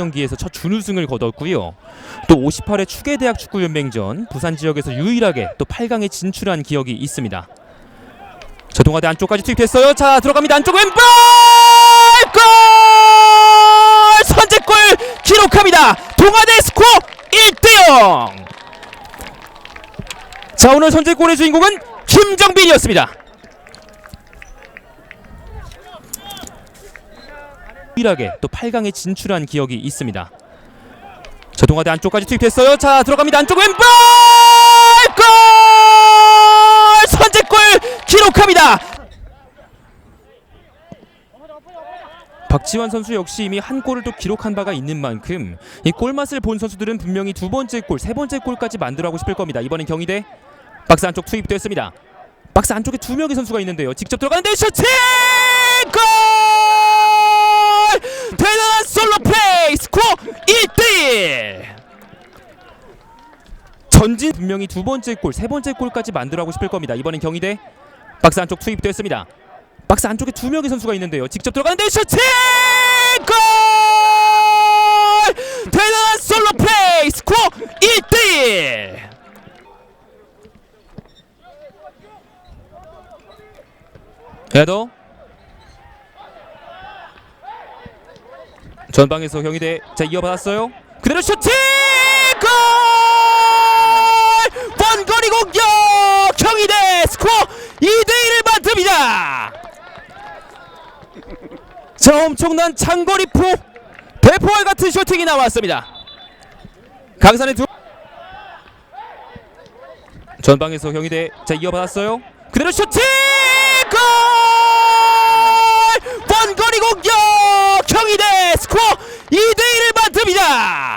경기에서 첫 준우승을 거뒀고요. 또 58회 추계대학 축구연맹전 부산 지역에서 유일하게 또 8강에 진출한 기억이 있습니다. 자 동아대 안쪽까지 투입됐어요. 자 들어갑니다. 안쪽 왼발 골! 선제골 기록합니다. 동아대 스코어 1대 0. 자 오늘 선제골의 주인공은 김정빈이었습니다. 유일하게 또 8강에 진출한 기억이 있습니다. 자 동아대 안쪽까지 투입됐어요. 자 들어갑니다. 안쪽 왼발 골! 선제골 기록합니다. 박지환 선수 역시 이미 한 골을 또 기록한 바가 있는 만큼 이 골맛을 본 선수들은 분명히 두 번째 골, 세 번째 골까지 만들어가고 싶을 겁니다. 이번엔 경희대 박스 안쪽 투입됐습니다. 박스 안쪽에 두 명의 선수가 있는데요. 직접 들어가는데 슈팅! 골! 대단한 솔로 플레이! 스코어 1대1! 전진 분명히 두 번째 골, 세 번째 골까지 만들어가고 싶을 겁니다. 이번엔 경희대 박스 안쪽 투입됐습니다. 박스 안쪽에 두 명의 선수가 있는데요. 직접 들어가는데 슈팅! 골! 대단한 솔로 플레이! 스코어 1대1! 헤더 전방에서 경희대 자 이어받았어요 그대로 슈팅! 골! 원거리 공격! 경희대 스코어 2대1을 만듭니다. 자 엄청난 장거리 포 대포알 같은 슈팅이 나왔습니다. 강산의 두 전방에서 경희대 자 이어받았어요. 그대로 슈팅! 골! 원거리 공격! 경희대 스코어 2대1을 만듭니다